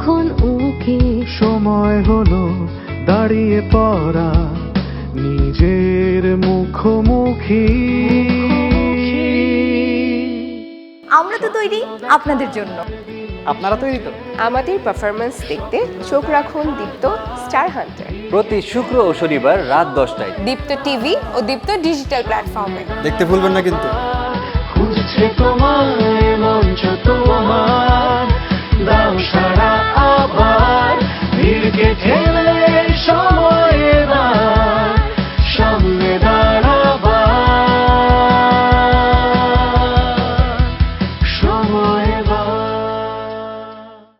যখন উকি সময় হলো দাঁড়িয়ে পড়া নিজের মুখোমুখি। আমরা তো তৈরি আপনাদের জন্য। আপনারা তৈরি তো? আমাদের পারফরমেন্স দেখতে চোখ রাখুন দীপ্ত স্টার হান্টার। প্রতি শুক্র ও শনিবার রাত দশটায়। দীপ্ত টিভি ও দীপ্ত ডিজিটাল প্ল্যাটফর্মে। দেখতে ভুলবেন না কিন্তু। খুঁজছে তোমায়।